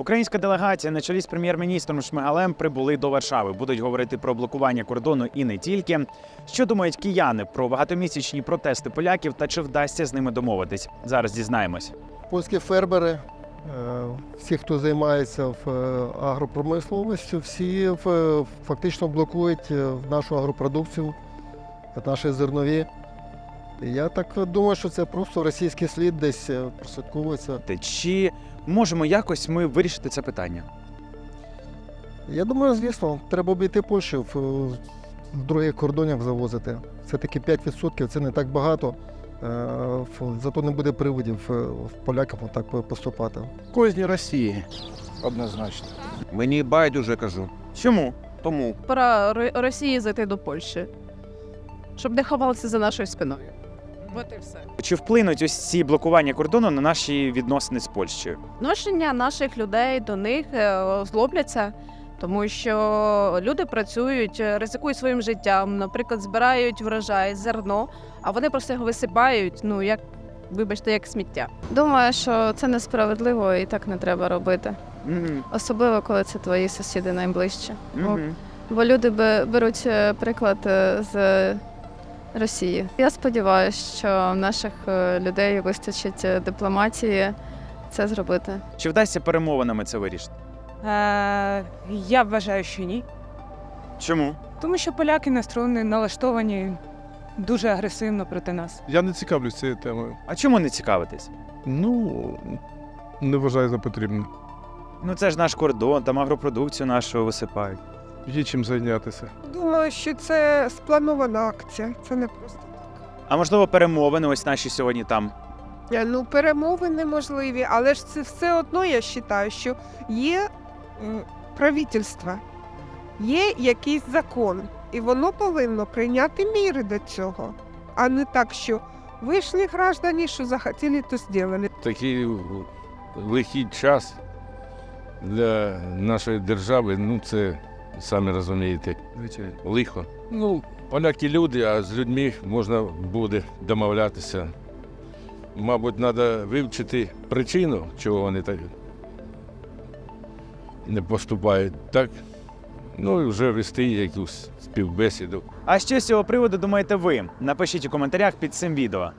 Українська делегація на чолі з прем'єр-міністром Шмигалем прибули до Варшави. Будуть говорити про блокування кордону і не тільки. Що думають кияни про багатомісячні протести поляків та чи вдасться з ними домовитись? Зараз дізнаємось. Польські фермери, е, всі, хто займається в е, агропромисловістю, всі в- фактично блокують е, нашу агропродукцію, наші зернові. Я так думаю, що це просто російський слід десь е, прослідковується. Чи можемо якось ми вирішити це питання? Я думаю, звісно, треба обійти Польщу в, в других кордонах завозити. Це таки 5%, це не так багато. Е, Зато не буде приводів е, полякам так поступати. Козні Росії. Однозначно. Мені байдуже кажу. Чому? Тому Пора Росії зайти до Польщі, щоб не ховалися за нашою спиною. От і все. Чи вплинуть ось ці блокування кордону на наші відносини з Польщею? Відношення наших людей до них е, злобляться, тому що люди працюють, е, ризикують своїм життям, наприклад, збирають врожай, зерно, а вони просто його висипають, ну як, вибачте, як сміття. Думаю, що це несправедливо і так не треба робити. Мгм. Особливо, коли це твої сусіди найближчі. Бо, Мгм. бо люди беруть е, приклад з Росії. Я сподіваюся, що в наших е, людей вистачить е, дипломатії це зробити. Чи вдасться перемовинами це вирішити? Е, я вважаю, що ні. Чому? Тому що поляки настроєні, налаштовані дуже агресивно проти нас. Я не цікавлюсь цією темою. А чому не цікавитись? Ну, не вважаю за потрібне. Ну це ж наш кордон, там агропродукцію нашу висипають. Є чим зайнятися. Думаю, що це спланована акція. Це не просто А можливо, перемовини ось наші сьогодні там. так. Ну, перемови неможливі, але ж це все одно я вважаю, що є м, правительство, є якийсь закон, і воно повинно прийняти міри до цього, а не так, що вийшли граждані, що захотіли, то зробили. такий лихий час для нашої держави, ну це самі розумієте, звичайно. лихо. Ну, поляки люди, а з людьми можна буде домовлятися. Мабуть, треба вивчити причину, чого вони так не поступають так. Ну і вже вести якусь співбесіду. А що з цього приводу думаєте ви? Напишіть у коментарях під цим відео.